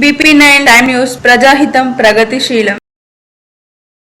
BP nine time news ప్రజాహితం ప్రగతిశీలం.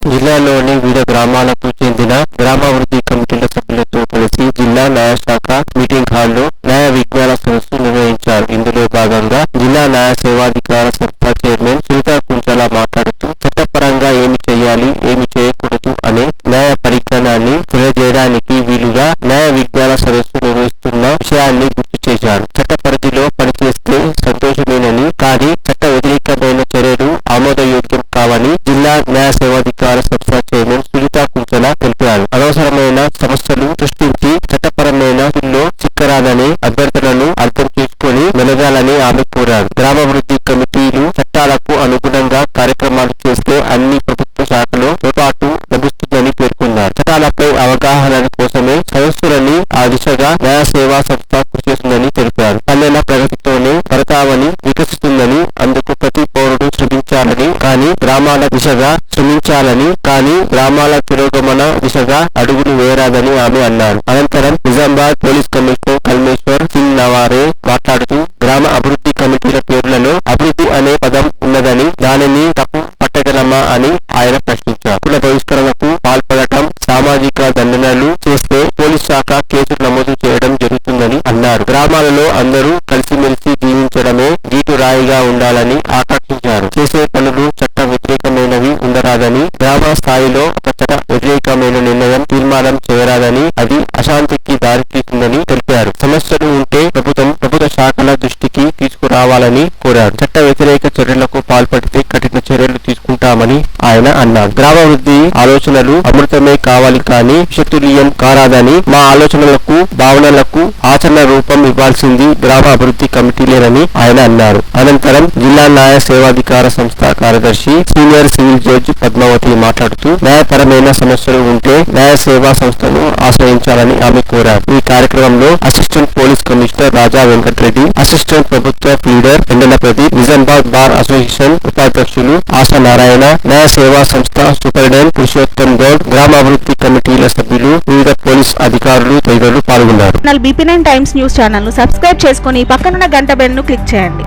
జిల్లాలోని వివిధ గ్రామాలకు చెందిన గ్రామాభివృద్ధి కమిటీల సభ్యులతో కలిసి జిల్లా న్యాయశాఖ మీటింగ్ హాల్లో న్యాయ విజ్ఞాన సదస్సు నిర్వహించారు. ఇందులో భాగంగా జిల్లా న్యాయ సేవాధికార సంస్థ చైర్మన్ సునీత కుంచల మాట్లాడుతూ చట్టపరంగా ఏమి చేయాలి ఏమి చేయకూడదు అనే న్యాయ పరిజ్ఞానాన్ని తెలియజేయడానికి వీలుగా న్యాయ విజ్ఞాన సదస్సు నిర్వహిస్తున్న విషయాన్ని గుర్తు చేశారు. చట్ట పరిధిలో పనిచేస్తే సంతోషమేనని కానీ చట్ట వ్యతిరేకమైన చర్యలు ఆమోదయోగ్యం కావని జిల్లా న్యాయ సేవాధికార సంస్థ చైర్మన్ సునీత కుంచల తెలిపారు. అనవసరమైన సమస్యలు సృష్టించి చట్టపరమైన లో చిక్కరాదని అభ్యర్థులను అర్థం చేసుకొని మెలగాలని ఆమె కోరారు. గ్రామాభివృద్ధి కమిటీలు చట్టాలకు అనుగుణంగా కార్యక్రమాలు చేస్తే అన్ని ప్రభుత్వ శాఖలో తోపాటు లభిస్తుందని పేర్కొన్నారు. చట్టాలపై అవగాహన కోసమే సదస్సులని ఆ దిశగా న్యాయ సేవా సంస్థ కృషి చేస్తుందని తెలిపారు. పల్లెల ప్రగతితోనే పడతామని వికసిస్తుందని అందుకు ప్రతి శ్రమించాలని కానీ గ్రామాల దిశగా శ్రమించాలని కానీ గ్రామాల పురోగమన దిశగా అడుగులు వేయరాదని ఆమె అన్నారు. అనంతరం నిజామాబాద్ పోలీస్ కమిషనర్ కల్మేశ్వర్ సింగ్ నవారే మాట్లాడుతూ గ్రామ అభివృద్ధి కమిటీల పేర్లలో అభివృద్ధి అనే పదం ఉన్నదని దానిని తప్పు పట్టగలమా అని ఆయన ప్రశ్నించారు. కుల బహిష్కరణకు పాల్పడటం సామాజిక దండనలు స్థాయిగా ఉండాలని ఆకర్షించారు చేసే పనులు చట్ట వ్యతిరేకమైనవి ఉండరాదని గ్రామ స్థాయిలో ఒక చట్ట వ్యతిరేకమైన నిర్ణయం తీర్మానం చేయరాదని అది అశాంతికి దారితీస్తుందని తెలిపారు. సమస్యలు ఉంటే ప్రభుత్వం ప్రభుత్వ శాఖల దృష్టికి తీసుకురావాలని కోరారు. చట్ట వ్యతిరేక చర్యలకు పాల్పడితే కఠిన చర్యలు తీసుకుంటామని ఆయన అన్నారు. గ్రామాభివృద్ధి ఆలోచనలు అమృతమే కావాలి కానీ శక్తులీయం కారాదని మా ఆలోచనలకు భావనలకు ఆచరణ రూపం ఇవ్వాల్సింది గ్రామ అభివృద్ధి కమిటీలేనని ఆయన అన్నారు. అనంతరం జిల్లా న్యాయ సేవాధికార సంస్థ కార్యదర్శి సీనియర్ సివిల్ జడ్జి పద్మావతి మాట్లాడుతూ న్యాయపరమైన సమస్యలు ఉంటే న్యాయ సేవా సంస్థను ఆశ్రయించాలని ఆమె కోరారు. ఈ కార్యక్రమంలో assistant police commissioner Raja Venkatareddy assistant ప్రభుత్వ లీడర్ ఎండల ప్రదీప్ నిజామాబాద్ బార్ అసోసియేషన్ ఉపాధ్యక్షులు ఆశా నారాయణ న్యాయ సేవా సంస్థ సూపరింటెండెంట్ పురుషోత్తం గౌడ్ గ్రామాభివృద్ధి కమిటీల సభ్యులు వివిధ పోలీస్ అధికారులు తదితరులు పాల్గొన్నారు. బీపీ నైన్ టైమ్స్ న్యూస్ ఛానల్ను సబ్స్క్రైబ్ చేసుకుని పక్కనున్న గంట బెల్ను క్లిక్ చేయండి.